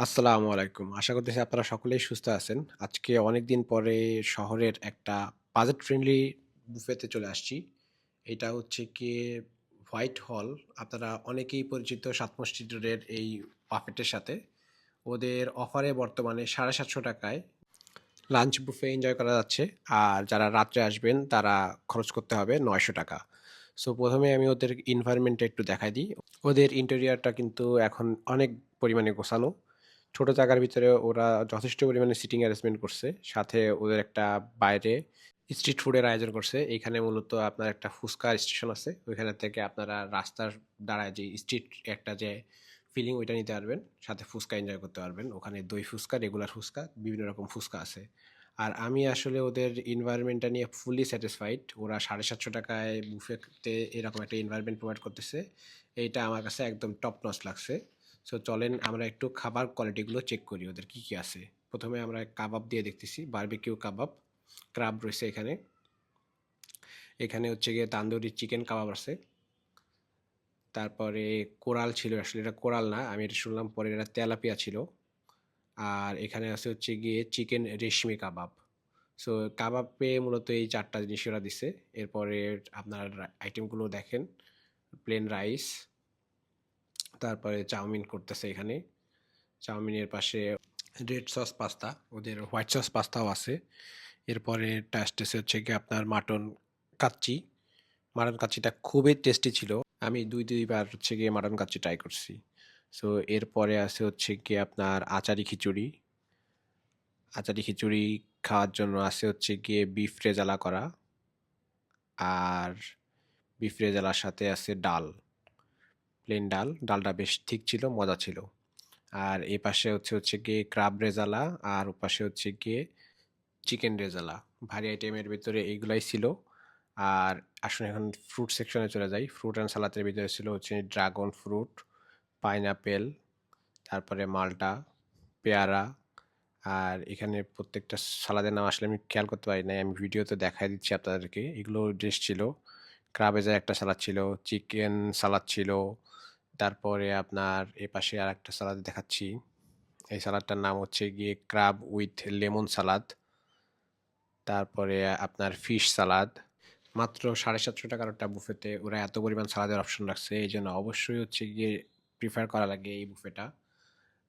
আসসালামু আলাইকুম। আশা করতেছি আপনারা সকলেই সুস্থ আছেন। আজকে অনেক দিন পরে শহরের একটা বাজেট ফ্রেন্ডলি বুফেতে চলে আসছি। এটা হচ্ছে কি হোয়াইট হল। আপনারা অনেকেই পরিচিত সাত এই বাফেটের সাথে। ওদের অফারে বর্তমানে সাড়ে সাতশো টাকায় লাঞ্চ বুফে এনজয় করা যাচ্ছে। আর যারা রাত্রে আসবেন, তারা খরচ করতে হবে ৳৯০০ সো প্রথমে আমি ওদের এনভায়রনমেন্টটা একটু দেখাই দিই। ওদের ইন্টেরিয়ারটা কিন্তু এখন অনেক পরিমাণে গোছানো। ছোট জায়গার ভিতরে ওরা যথেষ্ট পরিমাণে সিটিং অ্যারেঞ্জমেন্ট করছে। সাথে ওদের একটা বাইরে স্ট্রিট ফুডের আয়োজন করছে। এখানে মূলত আপনার একটা ফুচকার স্টেশন আছে। ওইখানে থেকে আপনারা রাস্তার দাঁড়ায় যে স্ট্রিট একটা যে ফিলিং ওইটা নিতে পারবেন। সাথে ফুচকা এনজয় করতে পারবেন। ওখানে দই ফুচকা, রেগুলার ফুচকা, বিভিন্ন রকম ফুচকা আছে। আর আমি আসলে ওদের এনভায়রনমেন্টটা নিয়ে ফুলি স্যাটিসফাইড। ওরা সাড়ে সাতশো টাকায় বুফেতে এরকম একটা এনভায়রনমেন্ট প্রোভাইড করতেছে। এইটা আমার কাছে একদম টপ নচ লাগছে। সো চলেন আমরা একটু খাবার কোয়ালিটিগুলো চেক করি ওদের কি, কি আছে। প্রথমে আমরা কাবাব দিয়ে দেখতেছি। বারবিকিউ কাবাব, ক্রাব রয়েছে এখানে। এখানে হচ্ছে গিয়ে তান্দুরি চিকেন কাবাব আছে। তারপরে কোরাল ছিল। আসলে এটা কোরাল না। আমি এটা শুনলাম পরে এটা তেলাপিয়া ছিল। আর এখানে আছে হচ্ছে গিয়ে চিকেন রেশমি কাবাব। সো কাবাবে মূলত এই চারটা জিনিস ওরা দিছে। এরপরে আপনার আইটেমগুলো দেখেন। Plain rice. তারপরে চাউমিন করতেছে এখানে। চাউমিনের পাশে রেড সস পাস্তা। ওদের হোয়াইট সস পাস্তাও আছে। এরপরে আসতেছে হচ্ছে গিয়ে আপনার মাটন কাচ্চি। মাটন কাচ্চিটা খুবই টেস্টি ছিল। আমি দুই, দুইবার হচ্ছে গিয়ে মাটন কাচ্চি ট্রাই করছি। সো এরপরে আছে হচ্ছে গিয়ে আপনার আচারি খিচুড়ি। আচারি খিচুড়ি খাওয়ার জন্য আছে হচ্ছে গিয়ে বিফ রেজালা করা। আর বিফ রেজালার সাথে আছে ডাল। প্লেন ডাল। ডালটা বেশ ঠিক ছিল, মজা ছিল। আর এপাশে হচ্ছে হচ্ছে গিয়ে ক্রাব রেজালা আর ওপাশে হচ্ছে গিয়ে চিকেন রেজালা। ভারী আইটেমের ভিতরে এইগুলাই ছিল। আর আসুন এখন ফ্রুট সেকশনে চলে যাই। ফ্রুট অ্যান্ড সালাদের ভিতরে ছিল হচ্ছে ড্রাগন ফ্রুট, পাইনাপেল তারপরে মালটা পেয়ারা। আর এখানে প্রত্যেকটা সালাদের নাম আসলে আমি খেয়াল করতে পারি নাই। আমি ভিডিওতে দেখাই দিচ্ছি আপনাদেরকে। এগুলো ডিশ ছিল। ক্রাবেজের একটা সালাদ ছিল, চিকেন সালাদ ছিল। তারপরে আপনার এপাশে আরেকটা সালাদ দেখাচ্ছি। এই সালাদটার নাম হচ্ছে গিয়ে ক্রাব উইথ লেমন সালাদ। তারপরে আপনার ফিশ সালাদ। মাত্র ৳৭৫০ র একটা বুফেতে ওরা এত পরিমাণ সালাদের অপশন রাখছে। এই জন্য অবশ্যই হচ্ছে গিয়ে প্রিফার করা লাগে এই বুফেটা।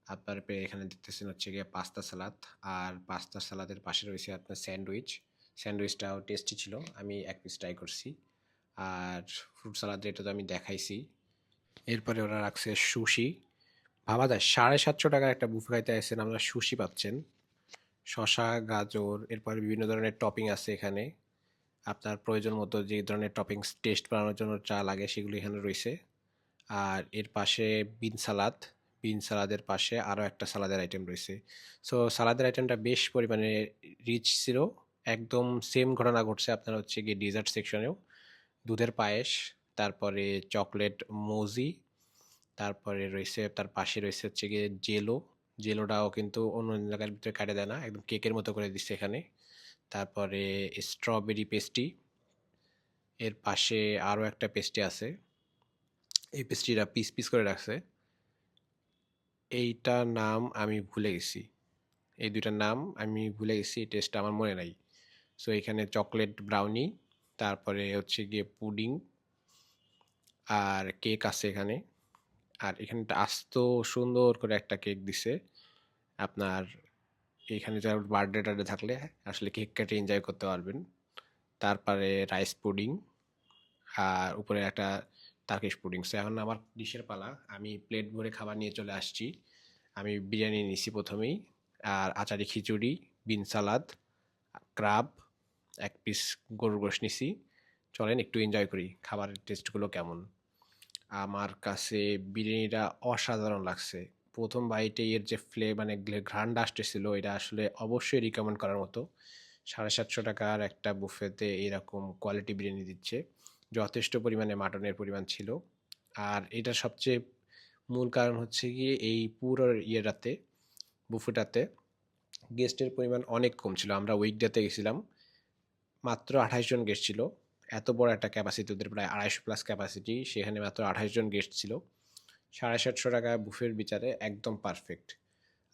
আপনার এখানে দেখতেছেন হচ্ছে গিয়ে পাস্তা সালাদ। আর পাস্তা সালাদের পাশে রয়েছে আপনার স্যান্ডউইচ। স্যান্ডউইচটাও টেস্টি ছিল। আমি এক পিস ট্রাই করছি। আর ফ্রুট সালাদ এটা তো আমি দেখাইছি। এরপরে ওরা রাখছে সুশি। ভাবা যায় ৳৭৫০ র একটা বুফে খাইতে আইছেন আপনারা সুশি পাচ্ছেন। শশা গাজর এরপরে বিভিন্ন ধরনের টপিং আছে এখানে। আপনার প্রয়োজন মতো যে ধরনের টপিংস টেস্ট বানানোর জন্য যা লাগে সেগুলো এখানে রয়েছে আর এর পাশে বিন সালাদ। বিন সালাদের পাশে আরও একটা সালাদের আইটেম রয়েছে। সো সালাদের আইটেমটা বেশ পরিমাণে রিচ ছিল। একদম সেম ঘটনা ঘটছে আপনার হচ্ছে গিয়ে ডিজার্ট সেকশনেও। দুধের পায়েস, তারপরে চকলেট মৌজি, তারপরে রয়েছে তার পাশে রয়েছে হচ্ছে গিয়ে জেলো। জেলোটাও কিন্তু অন্য জায়গার ভিতরে কাটে দেয় না। একদম কেকের মতো করে দিচ্ছে এখানে। তারপরে স্ট্রবেরি পেস্ট্রি। এর পাশে আরও একটা পেস্ট্রি আছে। এই পেস্ট্রিটা পিস, পিস করে রাখছে। এইটার নাম আমি ভুলে গেছি। এই দুইটার নাম আমি ভুলে গেছি। টেস্টটা আমার মনে নাই। সো এখানে চকলেট ব্রাউনি, তারপরে হচ্ছে গিয়ে পুডিং। আর কেক আছে এখানে। আর এখানে আস্ত সুন্দর করে একটা কেক দিছে। আপনার এখানে যার বার্থডে-টার্থডে থাকলে আসলে কেক কেটে এনজয় করতে পারবেন। তারপরে রাইস পুডিং। আর উপরে একটা টার্কিশ পুডিং। সো এখন আমার ডিশের পালা। আমি প্লেট ভরে খাবার নিয়ে চলে আসছি। আমি বিরিয়ানি নিছি প্রথমেই আর আচারি খিচুড়ি, বিন সালাদ, ক্রাব, এক পিস গরুর গোশত নিছি। চলেন একটু এনজয় করি খাবারের টেস্টগুলো কেমন। আমার কাছে বিরিয়ানিটা অসাধারণ লাগছে। প্রথম বাইটে এর যে ফ্লে মানে ঘ্রাণটা আসতেছিল, এটা আসলে অবশ্যই রিকমেন্ড করার মতো। সাড়ে সাতশো টাকার একটা বুফেতে এরকম কোয়ালিটি বিরিয়ানি দিচ্ছে। যথেষ্ট পরিমাণে মাটনের পরিমাণ ছিল। আর এটা সবচেয়ে মূল কারণ হচ্ছে গিয়ে এই পুরো ইয়েটাতে বুফেটাতে গেস্টের পরিমাণ অনেক কম ছিল। আমরা উইকডেতে গেছিলাম। মাত্র ২৮ জন গেস্ট ছিল। এত বড় একটা ক্যাপাসিটি ওদের প্রায় ২৫০ প্লাস ক্যাপাসিটি। সেখানে মাত্র ২৮ জন গেস্ট ছিল। ৳৭৫০ বুফের বিচারে একদম পারফেক্ট।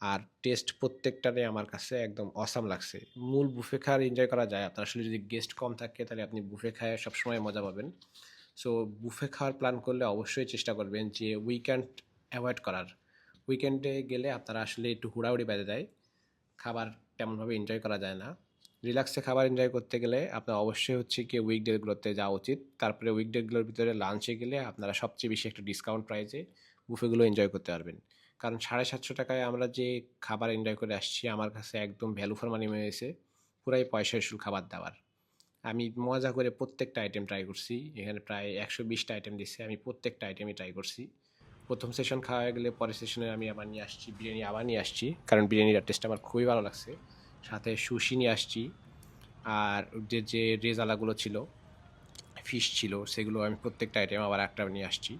আর টেস্ট প্রত্যেকটারই আমার কাছে একদম অসাম লাগছে মূল বুফে খাওয়ার এনজয় করা যায় আপনার আসলে যদি গেস্ট কম থাকে, তাহলে আপনি বুফে খায় সবসময় মজা পাবেন সো বুফে খাওয়ার প্ল্যান করলে অবশ্যই চেষ্টা করবেন যে উইকেন্ড অ্যাভয়েড করার উইকেন্ডে গেলে আপনারা আসলে একটু হুড়াহুড়ি বেঁধে দেয় খাবার তেমনভাবে এনজয় করা যায় না রিল্যাক্সে খাবার এনজয় করতে গেলে আপনার অবশ্যই হচ্ছে কি উইকডেগুলোতে যাওয়া উচিত। তারপরে উইকডেগুলোর ভিতরে লাঞ্চে গেলে আপনারা সবচেয়ে বেশি একটা ডিসকাউন্ট প্রাইসে বুফেগুলো এনজয় করতে পারবেন। কারণ সাড়ে সাতশো টাকায় আমরা যে খাবার এনজয় করে আসছি, আমার কাছে একদম ভ্যালু ফর মানি হয়েছে পুরাই পয়সা ইস্যুল খাবার দাবার। আমি মজা করে প্রত্যেকটা আইটেম ট্রাই করছি, এখানে প্রায় একশো বিশটা আইটেম দিচ্ছে আমি প্রত্যেকটা আইটেমই ট্রাই করছি। প্রথম সেশন খাওয়া গেলে পরের সেশনে আমি আবার নিয়ে আসছি, বিরিয়ানি আবার নিয়ে আসছি, কারণ বিরিয়ানির টেস্ট আমার খুবই ভালো লাগছে। সাথে সুশি নিয়ে আসছি। আর যে যে রেজালাগুলো ছিল ফিশ ছিল, সেগুলো আমি প্রত্যেকটা আইটেম আবার একটা নিয়ে আসছি।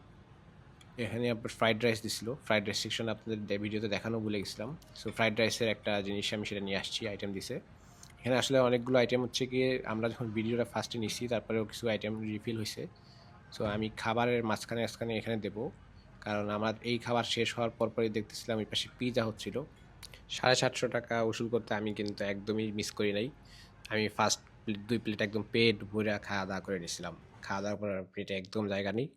এখানে আপনার ফ্রাইড রাইস দিছিল। ফ্রাইড রাইস সেকশন আপনাদের ভিডিওতে দেখানো ভুলে গেছিলাম। সো ফ্রাইড রাইসের একটা জিনিস আমি সেটা নিয়ে আসছি আইটেম দিছে। এখানে আসলে অনেকগুলো আইটেম হচ্ছে গিয়ে আমরা যখন ভিডিওটা ফার্স্টে নিচ্ছি তারপরেও কিছু আইটেম রিফিল হয়েছে। সো আমি খাবারের মাঝখানে মাঝখানে এখানে দেবো। কারণ আমার এই খাবার শেষ হওয়ার পর পরই দেখতেছিলাম এই পাশে পিজা হচ্ছিল। সাড়ে সাতশো টাকা উসুল করতে আমি কিন্তু একদমই মিস করি নাই। আমি ফার্স্ট দুই প্লেট একদম পেট ভরে খাওয়া দাওয়া করে নিয়েছিলাম। খাওয়া দাওয়ার পর প্লেটে একদম জায়গা নেই।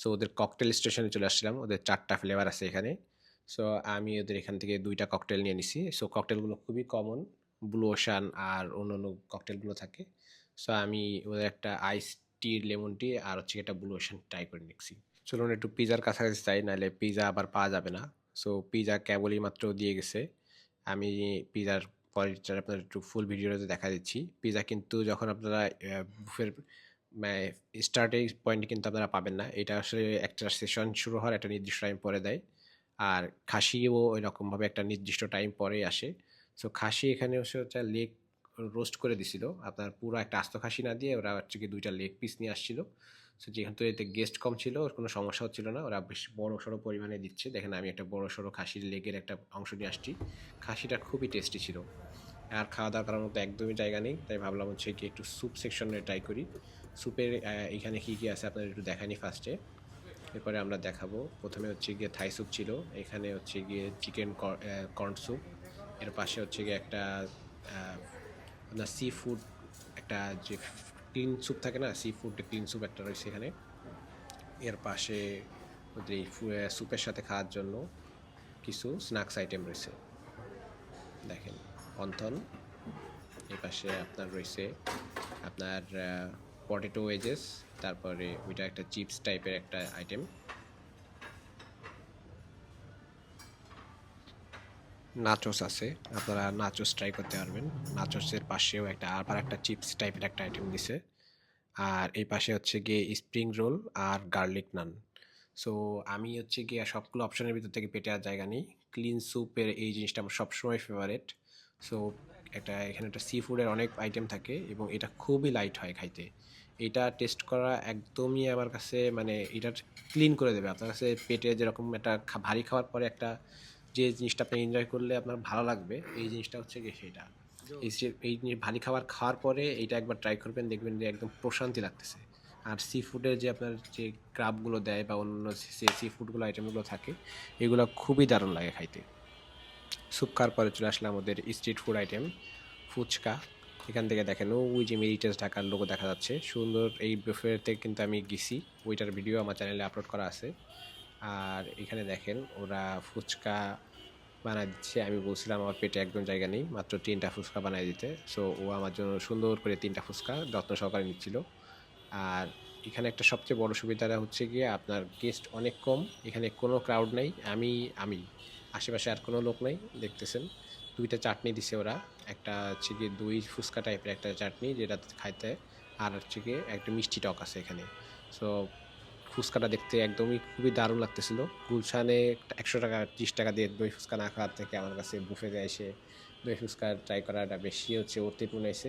সো ওদের ককটেল স্টেশনে চলে আসছিলাম। ওদের চারটা ফ্লেভার আছে এখানে। সো আমি ওদের এখান থেকে দুইটা ককটেল নিয়ে নিছি। সো ককটেলগুলো খুবই কমন ব্লু ওশান আর অন্য অন্য ককটেলগুলো থাকে। সো আমি ওদের একটা আইস টি লেমন টি আর হচ্ছে একটা ব্লু ওশান ট্রাই করে নিচ্ছি। চলুন একটু পিজার কাছাকাছি চাই নাহলে পিজা আবার পাওয়া যাবে না। সো পিজা কেবলই মাত্র দিয়ে গেছে। আমি পিজার পরেরটা আপনার একটু ফুল ভিডিওতে দেখা দিচ্ছি। পিজা কিন্তু যখন আপনারা বুফের স্টার্টিং পয়েন্ট কিন্তু আপনারা পাবেন না। এটা আসলে একটা সেশন শুরু হওয়ার একটা নির্দিষ্ট টাইম পরে দেয়। আর খাসিও ওই রকমভাবে একটা নির্দিষ্ট টাইম পরেই আসে। সো খাসি এখানে হচ্ছে হচ্ছে লেগ রোস্ট করে দিছিল। আপনার পুরো একটা আস্ত খাসি না দিয়ে ওরা হচ্ছে কি দুইটা লেগ পিস নিয়ে আসছিল। সো যেহেতু এতে গেস্ট কম ছিল, ওর কোনো সমস্যা হচ্ছিল না। ওরা বেশ বড় সড়ো পরিমাণে দিচ্ছে। দেখেন, আমি একটা বড় সড়ো খাসির লেগের একটা অংশ নিয়ে আসছি। খাসিটা খুবই টেস্টি ছিল। আর খাওয়া দাওয়া করার মতো একদমই জায়গা নেই। তাই ভাবলাম হচ্ছে কি একটু স্যুপ সেকশনে ট্রাই করি। স্যুপের এখানে কী কী আছে আপনার একটু দেখানি ফার্স্টে এরপরে আমরা দেখাবো। প্রথমে হচ্ছে গিয়ে থাই স্যুপ ছিল। এখানে হচ্ছে গিয়ে চিকেন কর্ন স্যুপ এর পাশে হচ্ছে গিয়ে একটা আপনার সি ফুড একটা যে ক্লিন স্যুপ থাকে না, সি ফুড ক্লিন স্যুপ একটা রয়েছে এখানে। এর পাশে ওদের এই স্যুপের সাথে খাওয়ার জন্য কিছু স্ন্যাক্স আইটেম রয়েছে। দেখেন, অন্থন, এ পাশে আপনার রয়েছে আপনার পটেটো ওয়েজেস তারপরে ওইটা একটা চিপস টাইপের একটা আইটেম। নাচোস আছে। আপনারা নাচোস ট্রাই করতে পারবেন। নাচোসের পাশেও একটা আবার একটা চিপস টাইপের একটা আইটেম দিছে। আর এই পাশে হচ্ছে গিয়ে স্প্রিং রোল আর গার্লিক নান সো আমি হচ্ছে গিয়ে সবগুলো অপশনের ভিতর থেকে পেটে আর জায়গা নেই। ক্লিন স্যুপের এই জিনিসটা আমার সবসময় ফেভারেট সো একটা এখানে একটা সি ফুডের অনেক আইটেম থাকে এবং এটা খুবই লাইট হয় খাইতে। এটা টেস্ট করা একদমই আমার কাছে মানে এটা ক্লিন করে দেবে। আপনার কাছে পেটে যেরকম একটা ভারী খাওয়ার পরে একটা যে জিনিসটা আপনি এনজয় করলে আপনার ভালো লাগবে এই জিনিসটা হচ্ছে গিয়ে সেটা এই যে এই জিনিস ভারী খাবার খাওয়ার পরে এইটা একবার ট্রাই করবেন দেখবেন যে একদম প্রশান্তি লাগতেছে। আর সি ফুডের যে আপনার যে ক্রাবগুলো দেয় বা অন্য সে সি ফুডগুলো আইটেমগুলো থাকে এগুলো খুবই দারুণ লাগে খাইতে। স্যুপ খাওয়ার পরে চলে আসলে আমাদের স্ট্রিট ফুড আইটেম ফুচকা। এখান থেকে দেখেন ওই যে মেরিটেজ ঢাকার লোগো দেখা যাচ্ছে। সুন্দর এই বুফেতে কিন্তু আমি গেছি। ওইটার ভিডিও আমার চ্যানেলে আপলোড করা আছে। আর এখানে দেখেন ওরা ফুচকা বানায় দিচ্ছে। আমি বলছিলাম আমার পেটে একদম জায়গা নেই, মাত্র তিনটা ফুচকা বানায় দিতে। সো ও আমার জন্য সুন্দর করে তিনটা ফুচকা যত্ন সহকারে নিচ্ছিল। আর এখানে একটা সবচেয়ে বড় সুবিধাটা হচ্ছে গিয়ে আপনার গেস্ট অনেক কম, এখানে কোনো ক্রাউড নেই। আমি আমি, আশেপাশে আর কোনো লোক নেই, দেখতেছেন। দুইটা চাটনি দিছে ওরা, একটা হচ্ছে গিয়ে দই ফুচকা টাইপের একটা চাটনি যেটা খাইতে, আর হচ্ছে গিয়ে একটা মিষ্টি টক আছে এখানে। সো ফুচকাটা দেখতে একদমই খুবই দারুণ লাগতেছিল। গুলশানে একশো টাকা, ত্রিশ টাকা দিয়ে দই ফুচকা না খাওয়ার থেকে আমার কাছে বুফেতে এসে দই ফুচকা ট্রাই করাটা বেশি হচ্ছে মনে হয়েছে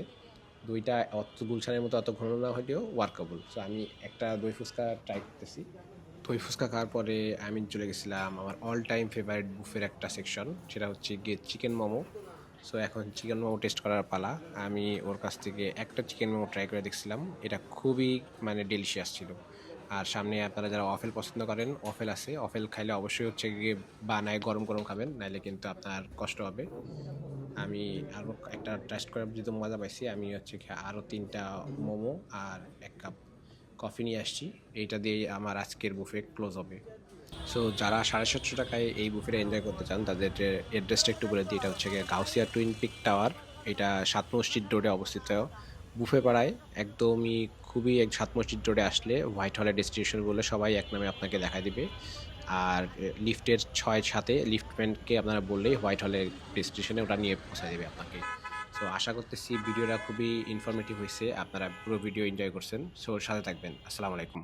দুইটা অত গুলশানের মতো অত ঘন না হলেও ওয়ার্কেবল সো আমি একটা দই ফুচকা ট্রাই করতেছি। দই ফুচকা খাওয়ার পরে আমি চলে গেছিলাম আমার অল টাইম ফেভারিট বুফের একটা সেকশন সেটা হচ্ছে গিয়ে চিকেন মোমো। সো এখন চিকেন মোমো টেস্ট করার পালা। আমি ওর কাছ থেকে একটা চিকেন মোমো ট্রাই করে দেখছিলাম। এটা খুবই মানে ডেলিশিয়াস ছিল। আর সামনে আপনারা যারা অফেল পছন্দ করেন অফেল আছে। অফেল খাইলে অবশ্যই হচ্ছে গিয়ে বানায় গরম গরম খাবেন, নাইলে কিন্তু আপনার কষ্ট হবে। আমি আরও একটা টেস্ট করে যেহেতু মজা পাইছি, আমি হচ্ছে আরও তিনটা মোমো আর এক কাপ কফি নিয়ে আসছি। এইটা দিয়ে আমার আজকের বুফে ক্লোজ হবে। সো যারা সাড়ে সাতশো টাকায় এই বুফেটা এনজয় করতে চান, তাদের অ্যাড্রেসটা একটু বলে দিই, এটা হচ্ছে গাউসিয়া টুইন পিক টাওয়ার এটা সাত মসজিদ রোডে অবস্থিত। বুফে পাড়ায় একদমই খুবই এক সাত মসজিদ রোডে আসলে হোয়াইট হলের ডেস্টিনেশন বলে সবাই এক নামে আপনাকে দেখা দিবে। আর লিফটের ছয় সাথে লিফটম্যানকে আপনারা বললেই হোয়াইট হলের ডেস্টিনেশনে ওটা নিয়ে পৌঁছে দেবে আপনাকে। সো আশা করতেছি ভিডিওটা খুবই ইনফরমেটিভ হয়েছে আপনারা পুরো ভিডিও এনজয় করছেন। সো সাথে থাকবেন। আসসালামু আলাইকুম।